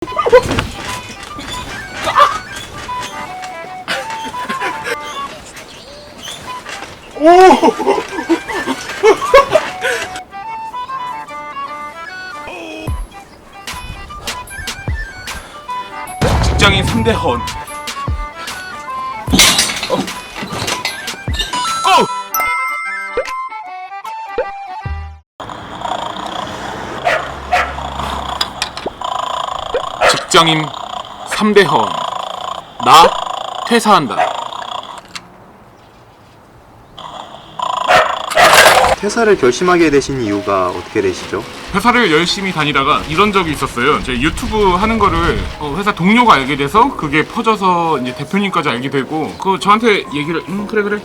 직장인 3대 헌. 직장인 3대 헌. 나 퇴사한다. 퇴사를 결심하게 되신 이유가 어떻게 되시죠? 회사를 열심히 다니다가 이런 적이 있었어요. 제 유튜브 하는 거를 어, 회사 동료가 알게 돼서 그게 퍼져서 이제 대표님까지 알게 되고 그 저한테 얘기를 음 그래 그래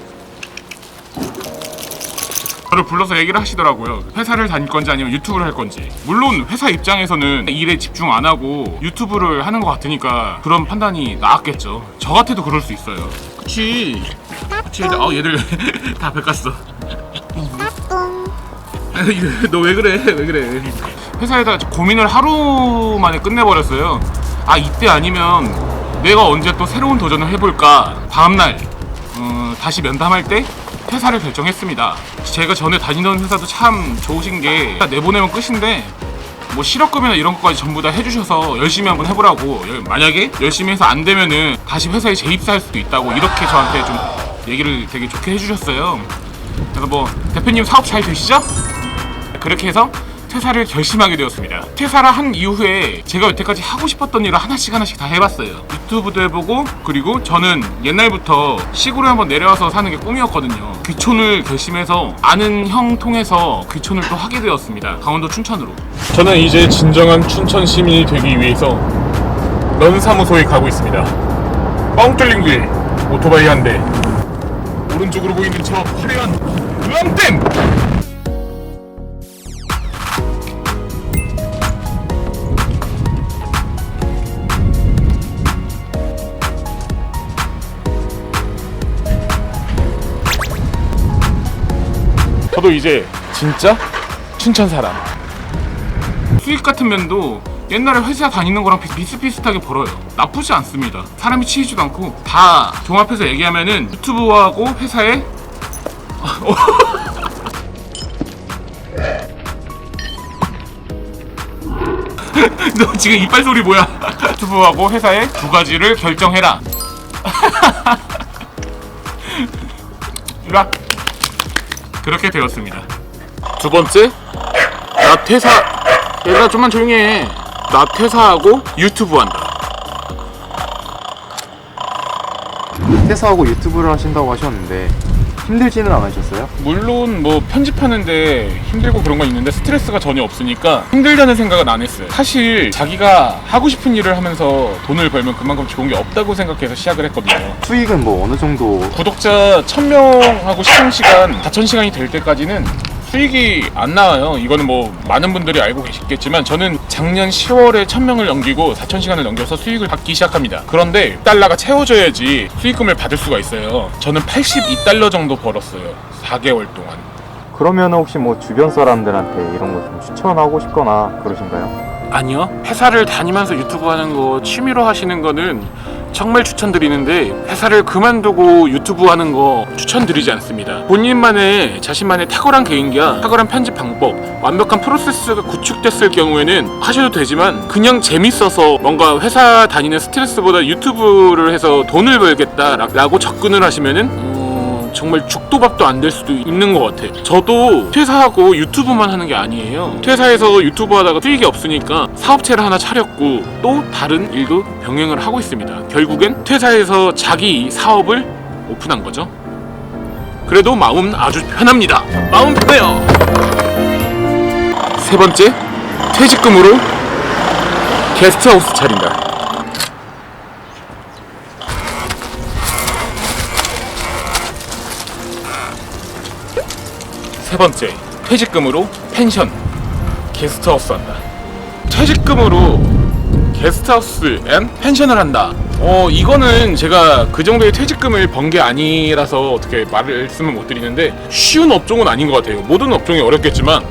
저를 불러서 얘기를 하시더라고요. 회사를 다닐 건지 아니면 유튜브를 할 건지. 물론 회사 입장에서는 일에 집중 안 하고 유튜브를 하는 것 같으니까 그런 판단이 나았겠죠. 저 같아도 그럴 수 있어요. 그치. 그치. 어 얘들 다 백갔어. 너 왜 그래? 왜 그래? 회사에다 고민을 하루 만에 끝내버렸어요. 아 이때 아니면 내가 언제 또 새로운 도전을 해볼까? 다음날 어, 다시 면담할 때 퇴사를 결정했습니다. 제가 전에 다니던 회사도 참 좋으신 게 내보내면 끝인데 뭐 실업급이나 이런 것까지 전부 다 해주셔서 열심히 한번 해보라고 여- 만약에 열심히 해서 안 되면은 다시 회사에 재입사할 수도 있다고 이렇게 저한테 좀 얘기를 되게 좋게 해주셨어요. 그래서 뭐 대표님 사업 잘 되시죠? 그렇게 해서 퇴사를 결심하게 되었습니다. 퇴사를 한 이후에 제가 여태까지 하고 싶었던 일을 하나씩 하나씩 다 해봤어요. 유튜브도 해보고 그리고 저는 옛날부터 시골에 한번 내려와서 사는 게 꿈이었거든요. 귀촌을 결심해서 아는 형 통해서 귀촌을 또 하게 되었습니다. 강원도 춘천으로. 저는 이제 진정한 춘천 시민이 되기 위해서 런 사무소에 가고 있습니다. 뻥 뚫린 길 오토바이 한 대. 오른쪽으로 보이는 저 화려한 런댐! 저도 이제 진짜 춘천 사람. 수익 같은 면도 옛날에 회사 다니는 거랑 비- 비슷비슷하게 벌어요. 나쁘지 않습니다. 사람이 치이지도 않고 다 종합해서 얘기하면은 유튜브하고 회사에 너 지금 이빨 소리 뭐야? 유튜브하고 회사에 두 가지를 결정해라. 이리 와. 그렇게 되었습니다. 두 번째, 나 퇴사. 얘들아 좀만 조용히 해. 나 퇴사하고 유튜브 한다. 퇴사하고 유튜브를 하신다고 하셨는데 힘들지는 않으셨어요? 물론 뭐 편집하는데 힘들고 그런 건 있는데 스트레스가 전혀 없으니까 힘들다는 생각은 안 했어요. 사실 자기가 하고 싶은 일을 하면서 돈을 벌면 그만큼 좋은 게 없다고 생각해서 시작을 했거든요. 수익은 뭐 어느 정도 구독자 1000명하고 시청 시간 4000시간이 될 때까지는 수익이 안 나와요. 이거는 뭐 많은 분들이 알고 계시겠지만 저는 작년 10월에 1000명을 넘기고 4000시간을 넘겨서 수익을 받기 시작합니다. 그런데 달러가 채워져야지 수익금을 받을 수가 있어요. 저는 82달러 정도 벌었어요. 4개월 동안. 그러면 혹시 뭐 주변 사람들한테 이런 거 좀 추천하고 싶거나 그러신가요? 아니요. 회사를 다니면서 유튜브 하는 거 취미로 하시는 거는 정말 추천드리는데 회사를 그만두고 유튜브 하는 거 추천드리지 않습니다. 본인만의 자신만의 탁월한 개인기와 탁월한 편집 방법, 완벽한 프로세스가 구축됐을 경우에는 하셔도 되지만 그냥 재밌어서 뭔가 회사 다니는 스트레스보다 유튜브를 해서 돈을 벌겠다라고 접근을 하시면은 어, 정말 죽도 밥도 안 될 수도 있는 것 같아. 저도 퇴사하고 유튜브만 하는 게 아니에요. 퇴사해서 유튜브 하다가 수익이 없으니까 사업체를 하나 차렸고 또 다른 일도 병행을 하고 있습니다. 결국엔 퇴사해서 자기 사업을 오픈한 거죠. 그래도 마음 아주 편합니다. 마음 편해요. 세 번째, 퇴직금으로 게스트하우스 차린다. 세 번째, 퇴직금으로 펜션, 게스트하우스 한다. 퇴직금으로 게스트하우스 앤 펜션을 한다. 어, 이거는 제가 그 정도의 퇴직금을 번 게 아니라서 어떻게 말씀을 못 드리는데 쉬운 업종은 아닌 것 같아요. 모든 업종이 어렵겠지만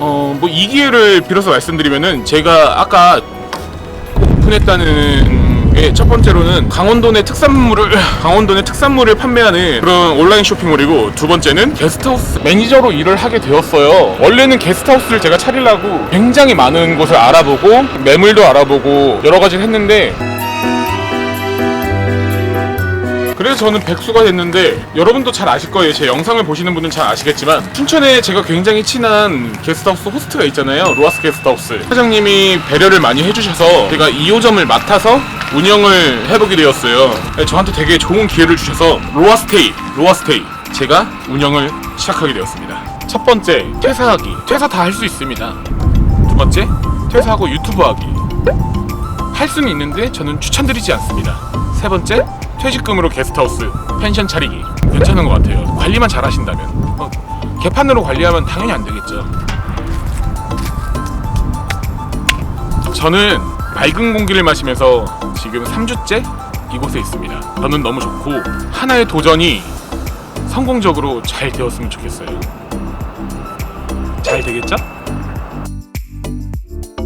어, 뭐 이 기회를 빌어서 말씀드리면은 제가 아까 오픈했다는 게 첫 번째로는 강원도 내 특산물을 강원도 내 특산물을 판매하는 그런 온라인 쇼핑몰이고 두 번째는 게스트하우스 매니저로 일을 하게 되었어요. 원래는 게스트하우스를 제가 차리려고 굉장히 많은 곳을 알아보고 매물도 알아보고 여러 가지를 했는데 그래서 저는 백수가 됐는데 여러분도 잘 아실 거예요. 제 영상을 보시는 분들은 잘 아시겠지만 춘천에 제가 굉장히 친한 게스트하우스 호스트가 있잖아요. 로아스 게스트하우스. 사장님이 배려를 많이 해주셔서 제가 2호점을 맡아서 운영을 해보게 되었어요. 네, 저한테 되게 좋은 기회를 주셔서 로아스테이, 로아스테이 제가 운영을 시작하게 되었습니다. 첫 번째, 퇴사하기. 퇴사 다 할 수 있습니다. 두 번째, 퇴사하고 유튜브 하기. 할 수는 있는데 저는 추천드리지 않습니다. 세 번째, 퇴직금으로 게스트하우스, 펜션 차리기. 괜찮은 것 같아요. 관리만 잘 하신다면. 어, 개판으로 관리하면 당연히 안 되겠죠. 저는 맑은 공기를 마시면서 지금 3주째 이곳에 있습니다. 저는 너무 좋고 하나의 도전이 성공적으로 잘 되었으면 좋겠어요. 잘 되겠죠?